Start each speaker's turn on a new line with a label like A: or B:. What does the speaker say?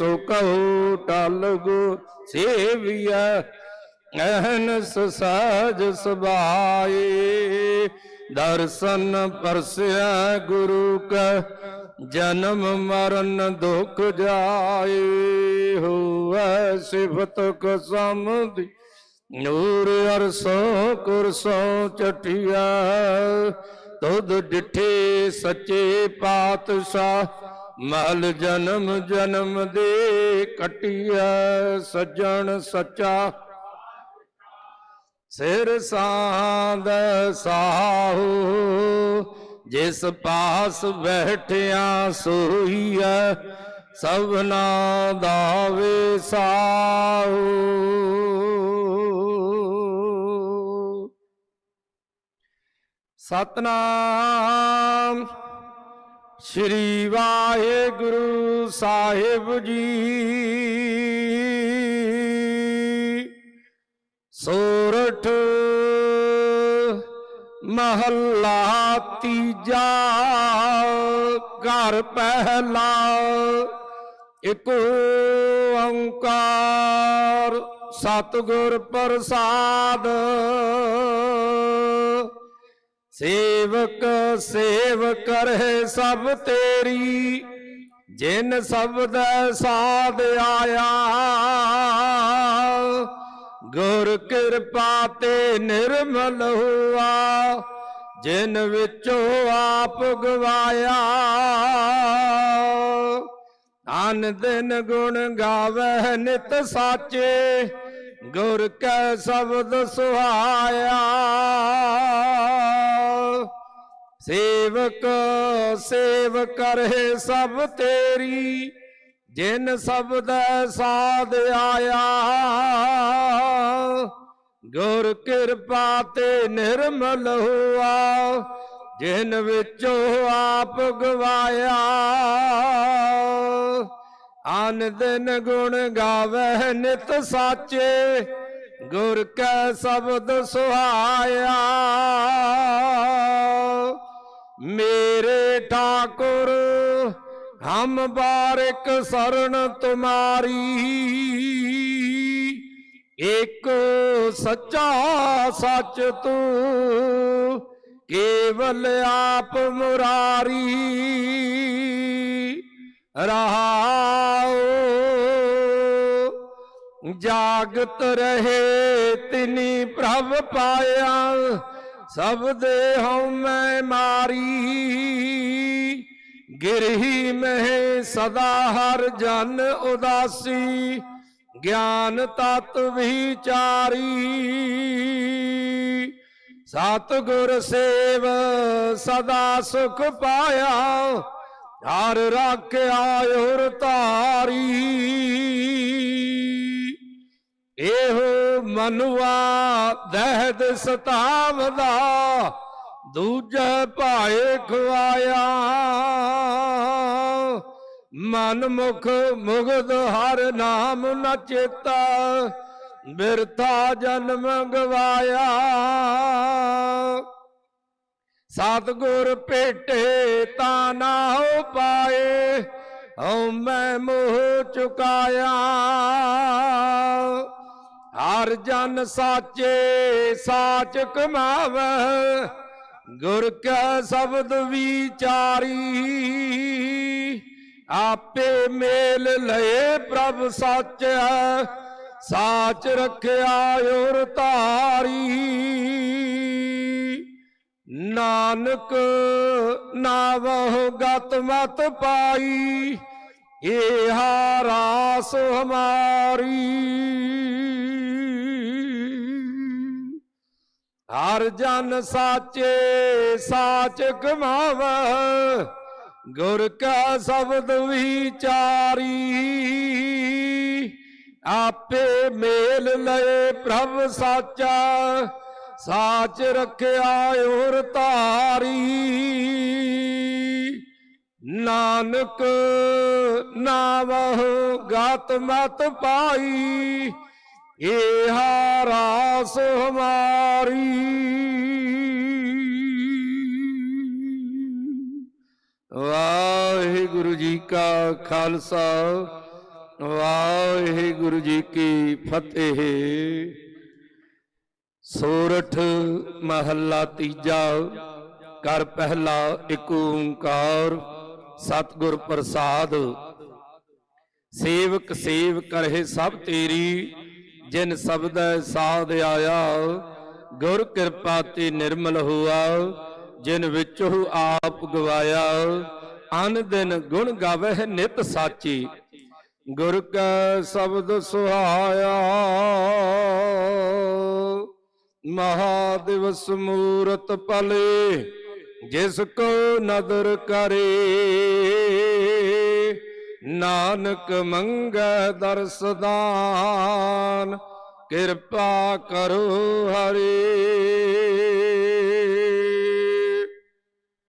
A: ਸੋ ਕਹੋ ਟਲ ਗੁ ਅਹਨਸ ਸਾਜ ਸੁਭਾਏ। ਦਰਸ਼ਨ ਪਰਸਿਆ ਗੁਰੂ ਕਾ, ਜਨਮ ਮਰਨ ਦੁਖ ਜਾਏ। ਹੋਵੈ ਸਿਫਤ ਕੋ ਸਮਝੀ ਨੂਰ ਅਰਸੋਂ ਕੁਰਸੋਂ ਚਟਿਆ ਤੁਧ ਡਿਠੇ ਸੱਚੇ ਪਾਤਸ਼ਾਹ ਮਹਲ ਜਨਮ ਜਨਮ ਦੇ ਕਟਿਆ, ਸੱਜਣ ਸੱਚਾ। ਸਿਰ ਸਾਂਦ ਸਾਹੂ, ਜਿਸ ਪਾਸ ਬੈਠਿਆ ਸੋਈਐ ਸਭਨਾ ਦਾ ਵਿਸਾਹੂ। ਸਤਨਾਮ। ਸ੍ਰੀ ਵਾਹਿਗੁਰੂ ਸਾਹਿਬ ਜੀ। ਸੋਰਠ ਮਹੱਲਾ ਤੀਜਾ ਘਰ ਪਹਿਲਾ ਇਕ ਓੰਕਾਰ ਸਤਿਗੁਰ ਪ੍ਰਸਾਦ। ਸੇਵਕ ਸੇਵ ਕਰੇ ਸਭ ਤੇਰੀ, ਜਿਨ ਸਬਦ ਸਾਧ ਆਇਆ। ਗੁਰ ਕਿਰਪਾ ਤੇ ਨਿਰਮਲ ਹੁਆ, ਜਿਨ ਵਿੱਚੋਂ ਆਪ ਗਵਾਇਆ। ਅਨ ਦਿਨ ਗੁਣ ਗਾਵੇ ਨਿਤ ਸਾਚੇ, ਗੁਰ ਕੈ ਸ਼ਬਦ ਸੁਹਾਇਆ। ਸੇਵਕ ਸੇਵ ਕਰੇ ਸਭ ਤੇਰੀ, ਜਿਨ ਸਬਦ ਸਾਧ ਆਇਆ। ਗੁਰ ਕਿਰਪਾ ਤੇ ਨਿਰਮਲ ਹੁਆ, ਜਿਨ ਵਿੱਚੋਂ ਆਪ ਗਵਾਇਆ। ਅਨ ਦਿਨ ਗੁਣ ਗਾਵੇ ਨਿਤ ਸਾਚੇ, ਗੁਰ ਕੈ ਸ਼ਬਦ ਸੁਹਾਇਆ। ਮੇਰੇ ਠਾਕੁਰ, ਹਮ ਬਾਰਿਕ ਸਰਣ ਤੁਮਾਰੀ। ਇੱਕ ਸੱਚਾ ਸੱਚ ਤੂੰ, ਕੇਵਲ ਆਪ ਮੁਰਾਰੀ। ਰਹਾਓ, ਜਾਗਤ ਰਹੇ ਤਿਨੀ ਪ੍ਰਭ ਪਾਇਆ। ਸਭ ਦੇ ਹਉਮੈ ਮਾਰੀ। ਗਿਰਹੀ ਮਹਿ ਸਦਾ ਹਰ ਜਨ ਉਦਾਸੀ। ਗਿਆਨ ਤਤ ਵਿਚਾਰੀ। ਸਤਿਗੁਰ ਸੇਵ ਸਦਾ ਸੁਖ ਪਾਇਆ। ਹਰ ਰਾਖਿਆ ਉਰ ਧਾਰੀ। ਇਹੋ ਮਨੁਆ ਦਹਿਦ ਸਤਾਵਦਾ, ਦੂਜੇ ਭਾਏ ਖਵਾਇਆ ਮਨ ਮੁਖ ਮੁਗਦ ਹਰ ਨਾਮ ਨ ਚੇਤਾ, ਬਿਰਥਾ ਜਨਮ ਗਵਾਇਆ। ਸਤਗੁਰ ਭੇਟੇ ਤਾਂ ਨਾ ਹੋ ਪਾਏ, ਹਉ ਮੈਂ ਮੋਹ ਚੁਕਾਇਆ। ਹਰ ਜਨ ਸਾਚੇ ਸਾਚ ਕਮਾਵੇ ਗੁਰ ਕੈ ਸ਼ਬਦ ਵਿਚਾਰੀ। ਆਪੇ ਮੇਲ ਲਏ ਪ੍ਰਭ ਸਾਚਾ ਸਾਚ ਰੱਖਿਆ ਔਰ ਧਾਰੀ। ਨਾਨਕ ਨਾਵਹੁ ਗਤ ਮਤ ਪਾਈ ਇਹ ਰਾਸ ਹਮਾਰੀ। ਹਰ ਜਨ ਸਾਚੇ ਸਾਚ ਕਮਾਵੇ ਗੁਰ ਕਾ ਸ਼ਬਦ ਵਿਚਾਰੀ। ਆਪੇ ਮੇਲ ਲਏ ਪ੍ਰਭ ਸਾਚਾ, ਸਾਚ ਰੱਖਿਆ ਔਰ ਧਾਰੀ। ਨਾਨਕ ਨਾਵਹੁ ਗਤ ਮਤ ਪਾਈ ਏ ਹਾਰਾ ਰਾਸ ਹਮਾਰੀ। ਵਾਹਿਗੁਰੂ ਜੀ ਕਾ ਖਾਲਸਾ, ਵਾਹਿਗੁਰੂ ਜੀ ਕੀ ਫਤਿਹ। ਸੋਰਠ ਮਹੱਲਾ ਤੀਜਾ ਕਰ ਪਹਿਲਾ ਏਕ ਓੰਕਾਰ, ਸਤਿਗੁਰ ਪ੍ਰਸਾਦ। ਸੇਵਕ ਸੇਵ ਕਰਹਿ ਸਭ ਤੇਰੀ ਜਿਨ ਸ਼ਬਦ ਸਾਧ ਆਇਆ, ਗੁਰ ਕਿਰਪਾ ਤੇ ਨਿਰਮਲ ਹੋਆ, ਜਿਨ ਵਿੱਚੋ ਆਪ ਗਵਾਇਆ, ਅਨ ਦਿਨ ਗੁਣ ਗਾਵਹਿ ਨਿਤ ਸਾਚੀ। ਗੁਰ ਕੈ ਸ਼ਬਦ ਸੁਹਾਇਆ ਮਹਾਦਿਵਸ ਮੂਰਤ ਪਲੇ ਜਿਸ ਕੋ ਨਦਰ ਕਰੇ। ਨਾਨਕ ਮੰਗੈ ਦਰਸ ਕਿਰਪਾ ਕਰੋ ਹਰੀ।